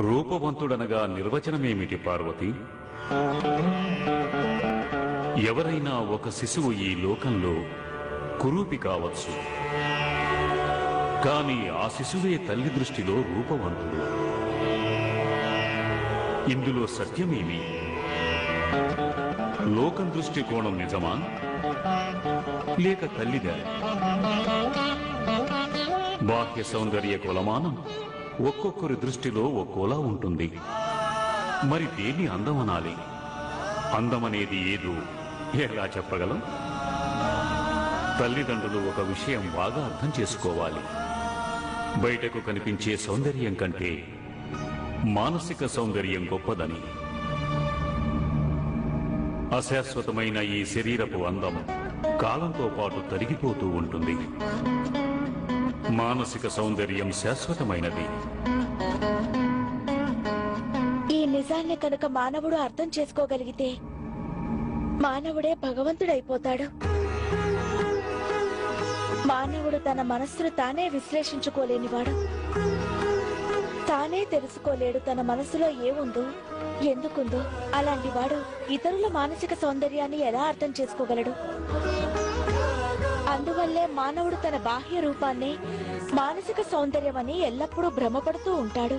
రూపవంతుడనగా నిర్వచనమేమిటి పార్వతి? ఎవరైనా ఒక శిశువు ఈ లోకంలో కురూపి కావచ్చు. కాని ఆ శిశువే తల్లి దృష్టిలో రూపవంతుడు. ఇందులో సత్యమేమి? లోకం దృష్టికోణం నిజమా? లేక తల్లిదా? బాహ్య సౌందర్య కులమానం? ఒక్కొక్కరి దృష్టిలో ఒక్కోలా ఉంటుంది. మరి దేన్ని అందమనాలి? అందమనేది ఏదో ఎలా చెప్పగలం? తల్లిదండ్రులు ఒక విషయం బాగా అర్థం చేసుకోవాలి. బయటకు కనిపించే సౌందర్యం కంటే మానసిక సౌందర్యం గొప్పదని. అశాశ్వతమైన ఈ శరీరపు అందం కాలంతో పాటు తరిగిపోతూ ఉంటుంది. మానసిక సౌందర్యం శాశ్వతమైనది. ఈ నిజాన్ని కనుక మానవుడు అర్థం చేసుకోగలిగితే మానవుడే భగవంతుడైపోతాడు. మానవుడు తన మనస్సును తానే విశ్లేషించుకోలేనివాడు. తానే తెలుసుకోలేడు తన మనసులో ఏముందో ఎందుకుందో. అలాంటి వాడు ఇతరుల మానసిక సౌందర్యాన్ని ఎలా అర్థం చేసుకోగలడు? అందువల్లే మానవుడు తన బాహ్య రూపాన్ని మానసిక సౌందర్యమని ఎల్లప్పుడూ భ్రమపడుతూ ఉంటాడు.